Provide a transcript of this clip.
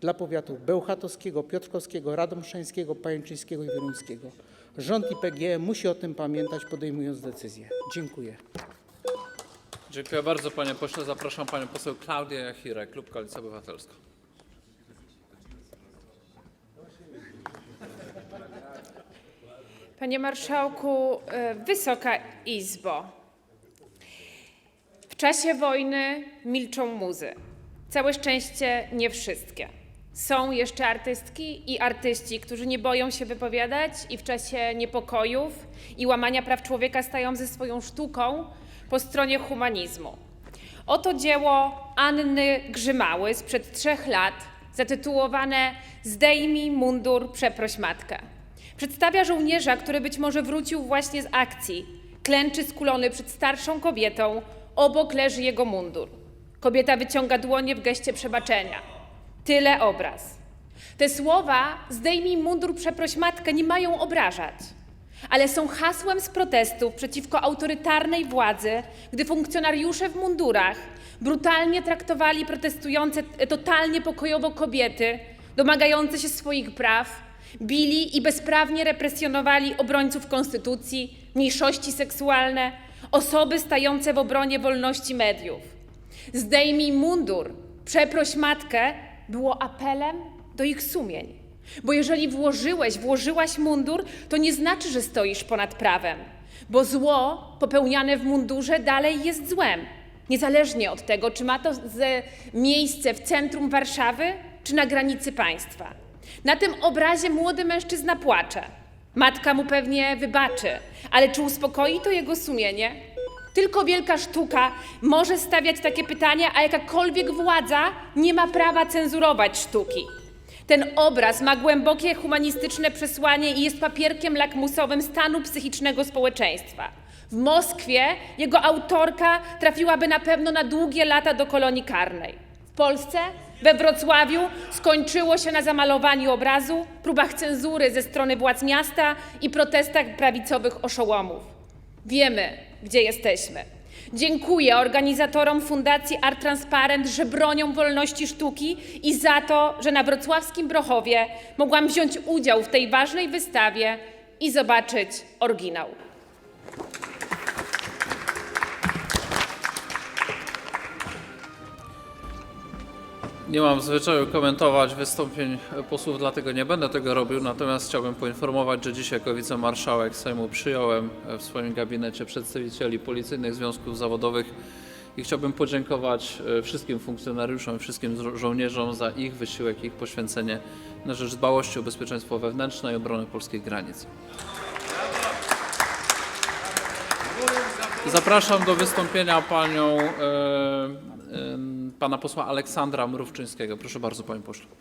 dla powiatów bełchatowskiego, piotrkowskiego, radomszańskiego, pajęczyńskiego i wieluńskiego. Rząd i PGE musi o tym pamiętać, podejmując decyzje. Dziękuję. Dziękuję bardzo panie pośle. Zapraszam panią poseł Klaudię Jachirę, klub Koalicja Obywatelska. Panie Marszałku, e, Wysoka Izbo. W czasie wojny milczą muzy. Całe szczęście nie wszystkie. Są jeszcze artystki i artyści, którzy nie boją się wypowiadać i w czasie niepokojów i łamania praw człowieka stają ze swoją sztuką po stronie humanizmu. Oto dzieło Anny Grzymały sprzed trzech lat, zatytułowane Zdejmij mundur, przeproś matkę. Przedstawia żołnierza, który być może wrócił właśnie z akcji. Klęczy skulony przed starszą kobietą, obok leży jego mundur. Kobieta wyciąga dłonie w geście przebaczenia. Tyle obraz. Te słowa, zdejmij mundur, przeproś matkę, nie mają obrażać, ale są hasłem z protestów przeciwko autorytarnej władzy, gdy funkcjonariusze w mundurach brutalnie traktowali protestujące totalnie pokojowo kobiety, domagające się swoich praw, bili i bezprawnie represjonowali obrońców konstytucji, mniejszości seksualne, osoby stające w obronie wolności mediów. Zdejmij mundur, przeproś matkę było apelem do ich sumień. Bo jeżeli włożyłeś, włożyłaś mundur, to nie znaczy, że stoisz ponad prawem, bo zło popełniane w mundurze dalej jest złem. Niezależnie od tego, czy ma to miejsce w centrum Warszawy, czy na granicy państwa. Na tym obrazie młody mężczyzna płacze. Matka mu pewnie wybaczy, ale czy uspokoi to jego sumienie? Tylko wielka sztuka może stawiać takie pytania, a jakakolwiek władza nie ma prawa cenzurować sztuki. Ten obraz ma głębokie humanistyczne przesłanie i jest papierkiem lakmusowym stanu psychicznego społeczeństwa. W Moskwie jego autorka trafiłaby na pewno na długie lata do kolonii karnej. W Polsce, we Wrocławiu, skończyło się na zamalowaniu obrazu, próbach cenzury ze strony władz miasta i protestach prawicowych oszołomów. Wiemy, gdzie jesteśmy. Dziękuję organizatorom Fundacji Art Transparent, że bronią wolności sztuki i za to, że na wrocławskim Brochowie mogłam wziąć udział w tej ważnej wystawie i zobaczyć oryginał. Nie mam zwyczaju komentować wystąpień posłów, dlatego nie będę tego robił. Natomiast chciałbym poinformować, że dzisiaj jako wicemarszałek Sejmu przyjąłem w swoim gabinecie przedstawicieli policyjnych związków zawodowych i chciałbym podziękować e, wszystkim funkcjonariuszom wszystkim żo- żołnierzom za ich wysiłek, ich poświęcenie na rzecz dbałości o bezpieczeństwo wewnętrzne i obronę polskich granic. Zapraszam do wystąpienia panią, e, e, pana posła Aleksandra Mrówczyńskiego. Proszę bardzo, panie pośle.